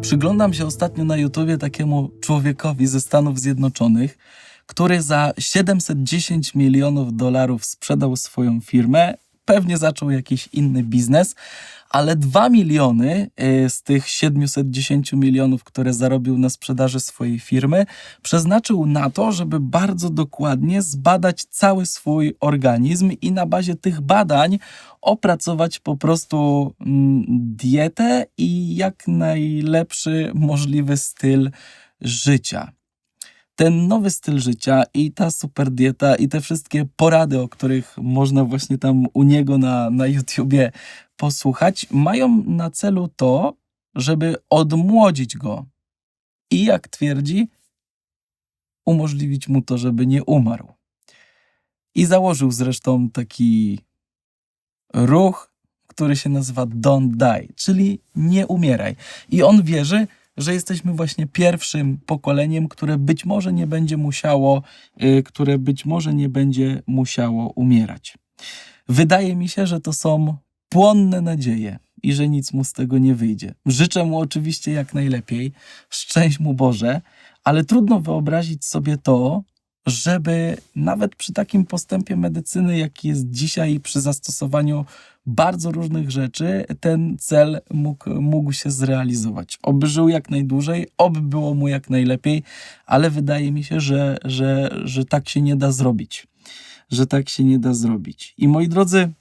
Przyglądam się ostatnio na YouTubie takiemu człowiekowi ze Stanów Zjednoczonych, który za 710 milionów dolarów sprzedał swoją firmę. Pewnie zaczął jakiś inny biznes, ale 2 miliony y, z tych 710 milionów, które zarobił na sprzedaży swojej firmy, przeznaczył na to, żeby bardzo dokładnie zbadać cały swój organizm i na bazie tych badań opracować po prostu mm, dietę i jak najlepszy możliwy styl życia ten nowy styl życia i ta super dieta i te wszystkie porady, o których można właśnie tam u niego na, na YouTubie posłuchać, mają na celu to, żeby odmłodzić go i jak twierdzi, umożliwić mu to, żeby nie umarł. I założył zresztą taki ruch, który się nazywa Don't Die, czyli nie umieraj. I on wierzy, że jesteśmy właśnie pierwszym pokoleniem, które być może nie będzie musiało, y, które być może nie będzie musiało umierać. Wydaje mi się, że to są płonne nadzieje i że nic mu z tego nie wyjdzie. Życzę mu oczywiście jak najlepiej, szczęść mu Boże, ale trudno wyobrazić sobie to, żeby nawet przy takim postępie medycyny, jaki jest dzisiaj, przy zastosowaniu bardzo różnych rzeczy, ten cel mógł, mógł się zrealizować. Oby żył jak najdłużej, oby było mu jak najlepiej, ale wydaje mi się, że, że, że tak się nie da zrobić. Że tak się nie da zrobić. I moi drodzy,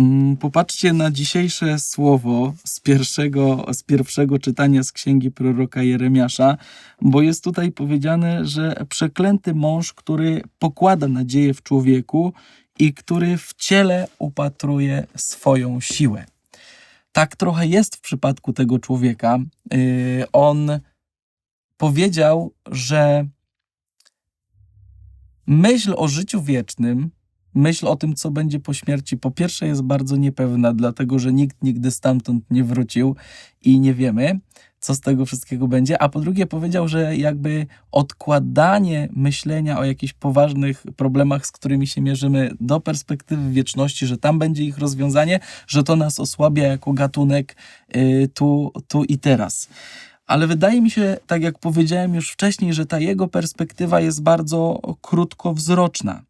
Mm, popatrzcie na dzisiejsze słowo z pierwszego, z pierwszego czytania z księgi proroka Jeremiasza, bo jest tutaj powiedziane, że przeklęty mąż, który pokłada nadzieję w człowieku i który w ciele upatruje swoją siłę. Tak trochę jest w przypadku tego człowieka. Yy, on powiedział, że myśl o życiu wiecznym myśl o tym, co będzie po śmierci, po pierwsze jest bardzo niepewna, dlatego że nikt nigdy stamtąd nie wrócił i nie wiemy, co z tego wszystkiego będzie. A po drugie, powiedział, że jakby odkładanie myślenia o jakichś poważnych problemach, z którymi się mierzymy, do perspektywy wieczności, że tam będzie ich rozwiązanie, że to nas osłabia jako gatunek yy, tu, tu i teraz ale wydaje mi się, tak jak powiedziałem już wcześniej, że ta jego perspektywa jest bardzo krótkowzroczna.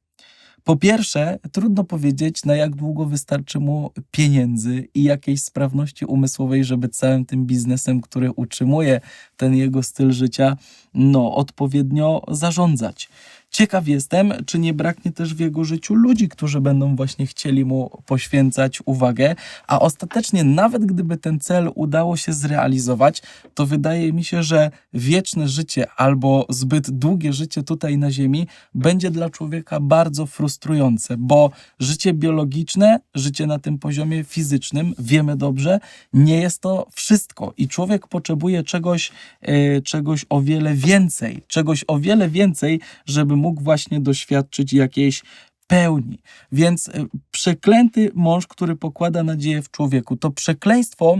Po pierwsze, trudno powiedzieć, na jak długo wystarczy mu pieniędzy i jakiejś sprawności umysłowej, żeby całym tym biznesem, który utrzymuje ten jego styl życia, no, odpowiednio zarządzać. Ciekaw jestem, czy nie braknie też w jego życiu ludzi, którzy będą właśnie chcieli mu poświęcać uwagę, a ostatecznie, nawet gdyby ten cel udało się zrealizować, to wydaje mi się, że wieczne życie albo zbyt długie życie tutaj na Ziemi będzie dla człowieka bardzo frustrujące, bo życie biologiczne, życie na tym poziomie fizycznym, wiemy dobrze, nie jest to wszystko. I człowiek potrzebuje czegoś, yy, czegoś o wiele więcej, czegoś o wiele więcej, żeby mógł właśnie doświadczyć jakiejś pełni. Więc e, przeklęty mąż, który pokłada nadzieję w człowieku, to przekleństwo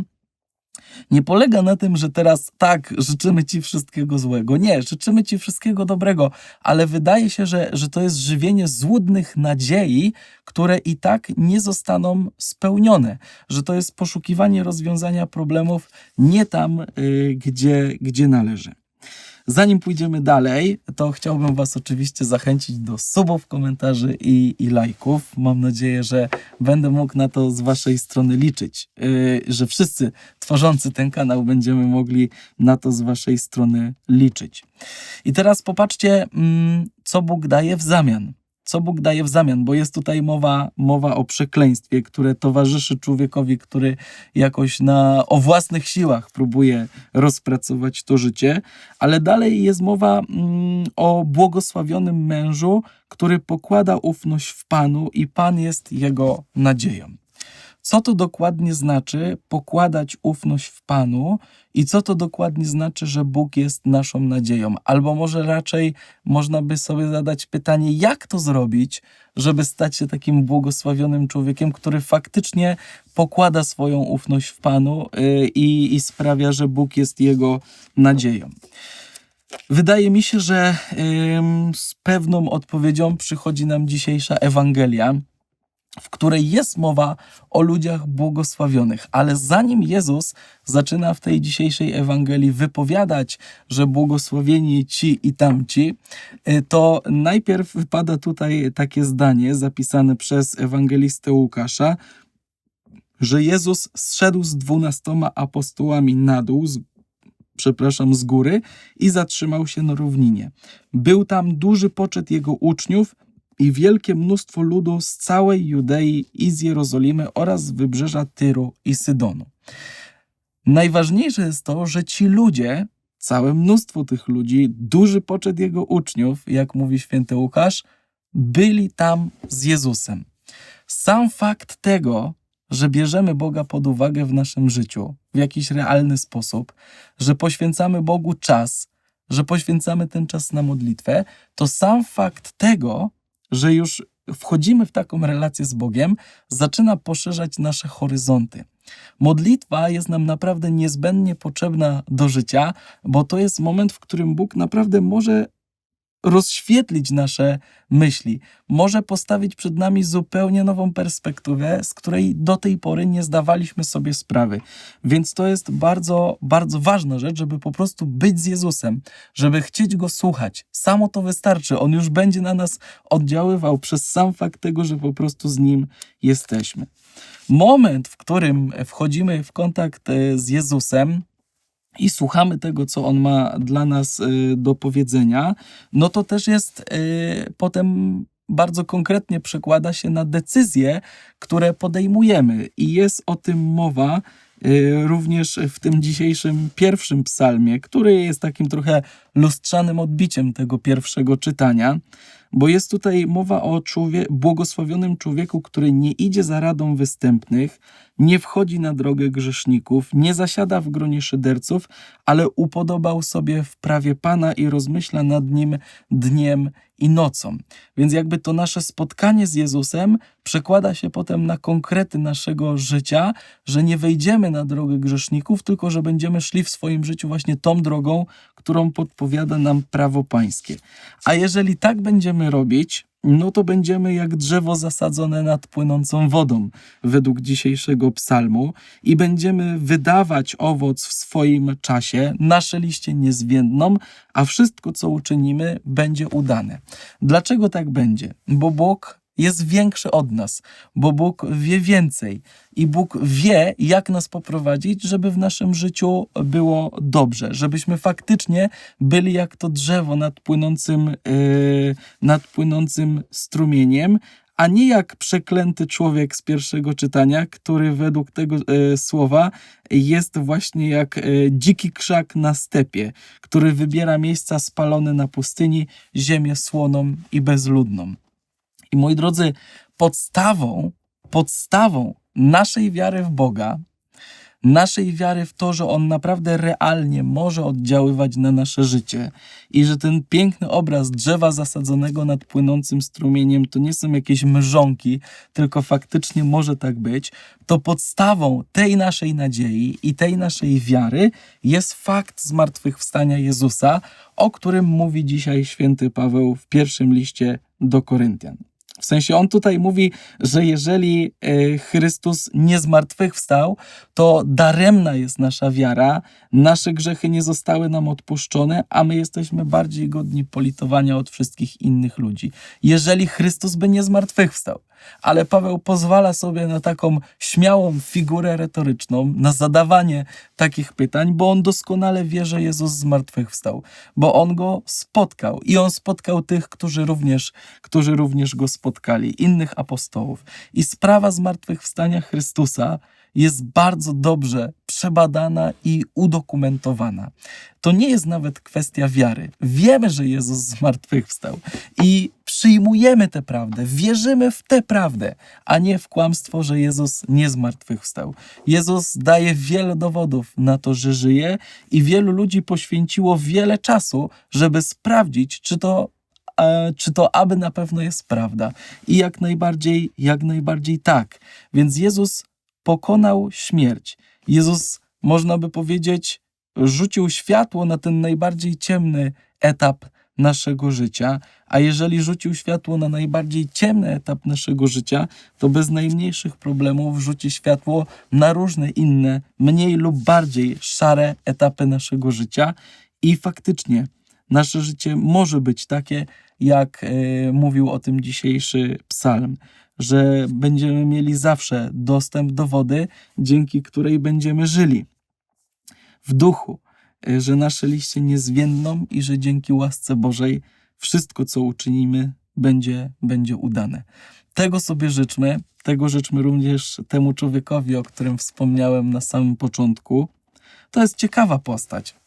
nie polega na tym, że teraz tak, życzymy Ci wszystkiego złego. Nie, życzymy Ci wszystkiego dobrego, ale wydaje się, że, że to jest żywienie złudnych nadziei, które i tak nie zostaną spełnione. Że to jest poszukiwanie rozwiązania problemów nie tam, yy, gdzie, gdzie należy. Zanim pójdziemy dalej, to chciałbym Was oczywiście zachęcić do subów, komentarzy i, i lajków. Mam nadzieję, że będę mógł na to z Waszej strony liczyć, yy, że wszyscy tworzący ten kanał będziemy mogli na to z Waszej strony liczyć. I teraz popatrzcie, mm, co Bóg daje w zamian co Bóg daje w zamian, bo jest tutaj mowa, mowa o przekleństwie, które towarzyszy człowiekowi, który jakoś na, o własnych siłach próbuje rozpracować to życie, ale dalej jest mowa mm, o błogosławionym mężu, który pokłada ufność w Panu i Pan jest jego nadzieją. Co to dokładnie znaczy pokładać ufność w Panu i co to dokładnie znaczy, że Bóg jest naszą nadzieją? Albo może raczej można by sobie zadać pytanie, jak to zrobić, żeby stać się takim błogosławionym człowiekiem, który faktycznie pokłada swoją ufność w Panu yy, i, i sprawia, że Bóg jest jego nadzieją. Wydaje mi się, że z pewną odpowiedzią przychodzi nam dzisiejsza Ewangelia w której jest mowa o ludziach błogosławionych. Ale zanim Jezus zaczyna w tej dzisiejszej Ewangelii wypowiadać, że błogosławieni ci i tamci, y, to najpierw wypada tutaj takie zdanie zapisane przez ewangelistę Łukasza, że Jezus zszedł z dwunastoma apostołami na dół, z, przepraszam, z góry i zatrzymał się na równinie. Był tam duży poczet jego uczniów i wielkie mnóstwo ludu z całej Judei i z Jerozolimy oraz z wybrzeża Tyru i Sydonu. Najważniejsze jest to, że ci ludzie, całe mnóstwo tych ludzi, duży poczet jego uczniów, jak mówi święty Łukasz, byli tam z Jezusem. Sam fakt tego, że bierzemy Boga pod uwagę w naszym życiu w jakiś realny sposób, że poświęcamy Bogu czas, że poświęcamy ten czas na modlitwę, to sam fakt tego, że już wchodzimy w taką relację z Bogiem, zaczyna poszerzać nasze horyzonty. Modlitwa jest nam naprawdę niezbędnie potrzebna do życia, bo to jest moment, w którym Bóg naprawdę może rozświetlić nasze myśli, może postawić przed nami zupełnie nową perspektywę, z której do tej pory nie zdawaliśmy sobie sprawy. Więc to jest bardzo, bardzo ważna rzecz, żeby po prostu być z Jezusem, żeby chcieć Go słuchać. Samo to wystarczy. On już będzie na nas oddziaływał przez sam fakt tego, że po prostu z Nim jesteśmy. Moment, w którym wchodzimy w kontakt e, z Jezusem, i słuchamy tego, co on ma dla nas y, do powiedzenia, no to też jest y, potem bardzo konkretnie przekłada się na decyzje, które podejmujemy. I jest o tym mowa y, również w tym dzisiejszym pierwszym psalmie, który jest takim trochę lustrzanym odbiciem tego pierwszego czytania bo jest tutaj mowa o człowie błogosławionym człowieku, który nie idzie za radą występnych, nie wchodzi na drogę grzeszników, nie zasiada w gronie szyderców, ale upodobał sobie w prawie Pana i rozmyśla nad nim dniem i nocą. Więc jakby to nasze spotkanie z Jezusem przekłada się potem na konkrety naszego życia, że nie wejdziemy na drogę grzeszników, tylko że będziemy szli w swoim życiu właśnie tą drogą, którą podpowiada nam prawo pańskie. A jeżeli tak będziemy robić, no to będziemy jak drzewo zasadzone nad płynącą wodą, według dzisiejszego psalmu, i będziemy wydawać owoc w swoim czasie, nasze liście niezwiędną, a wszystko, co uczynimy, będzie udane. Dlaczego tak będzie? Bo Bóg jest większy od nas, bo Bóg wie więcej i Bóg wie, jak nas poprowadzić, żeby w naszym życiu było dobrze, żebyśmy faktycznie byli jak to drzewo nad płynącym, yy, nad płynącym strumieniem, a nie jak przeklęty człowiek z pierwszego czytania, który według tego e, słowa jest właśnie jak e, dziki krzak na stepie, który wybiera miejsca spalone na pustyni, ziemię słoną i bezludną. I moi drodzy, podstawą, podstawą naszej wiary w Boga, naszej wiary w to, że On naprawdę realnie może oddziaływać na nasze życie i że ten piękny obraz drzewa zasadzonego nad płynącym strumieniem to nie są jakieś mrzonki, tylko faktycznie może tak być, to podstawą tej naszej nadziei i tej naszej wiary jest fakt zmartwychwstania Jezusa, o którym mówi dzisiaj święty Paweł w pierwszym liście do Koryntian. W sensie on tutaj mówi, że jeżeli e, Chrystus nie zmartwychwstał, to daremna jest nasza wiara, nasze grzechy nie zostały nam odpuszczone, a my jesteśmy bardziej godni politowania od wszystkich innych ludzi. Jeżeli Chrystus by nie zmartwychwstał, ale Paweł pozwala sobie na taką śmiałą figurę retoryczną, na zadawanie takich pytań, bo on doskonale wie, że Jezus zmartwychwstał, bo on go spotkał i on spotkał tych, którzy również, którzy również go spotkali, innych apostołów. I sprawa zmartwychwstania Chrystusa jest bardzo dobrze przebadana i udokumentowana. To nie jest nawet kwestia wiary. Wiemy, że Jezus zmartwychwstał i przyjmujemy tę prawdę, wierzymy w tę prawdę, a nie w kłamstwo, że Jezus nie zmartwychwstał. Jezus daje wiele dowodów na to, że żyje i wielu ludzi poświęciło wiele czasu, żeby sprawdzić, czy to e, czy to aby na pewno jest prawda. I jak najbardziej, jak najbardziej tak. Więc Jezus pokonał śmierć. Jezus, można by powiedzieć, rzucił światło na ten najbardziej ciemny etap naszego życia, a jeżeli rzucił światło na najbardziej ciemny etap naszego życia, to bez najmniejszych problemów rzuci światło na różne inne, mniej lub bardziej szare etapy naszego życia i faktycznie nasze życie może być takie, jak e, mówił o tym dzisiejszy psalm, że będziemy mieli zawsze dostęp do wody, dzięki której będziemy żyli w duchu, e, że nasze liście nie zwiędną i że dzięki łasce Bożej wszystko, co uczynimy, będzie, będzie udane. Tego sobie życzmy, tego życzmy również temu człowiekowi, o którym wspomniałem na samym początku. To jest ciekawa postać.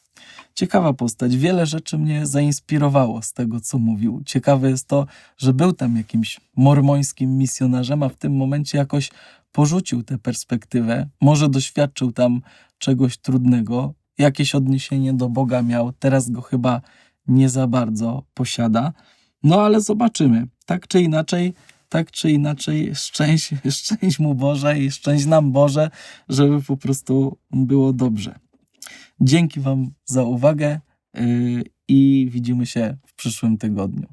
Ciekawa postać. Wiele rzeczy mnie zainspirowało z tego, co mówił. Ciekawe jest to, że był tam jakimś mormońskim misjonarzem, a w tym momencie jakoś porzucił tę perspektywę. Może doświadczył tam czegoś trudnego, jakieś odniesienie do Boga miał, teraz go chyba nie za bardzo posiada. No ale zobaczymy. Tak czy inaczej, tak czy inaczej, szczęść, szczęść mu Boże i szczęść nam Boże, żeby po prostu było dobrze. Dzięki Wam za uwagę yy, i widzimy się w przyszłym tygodniu.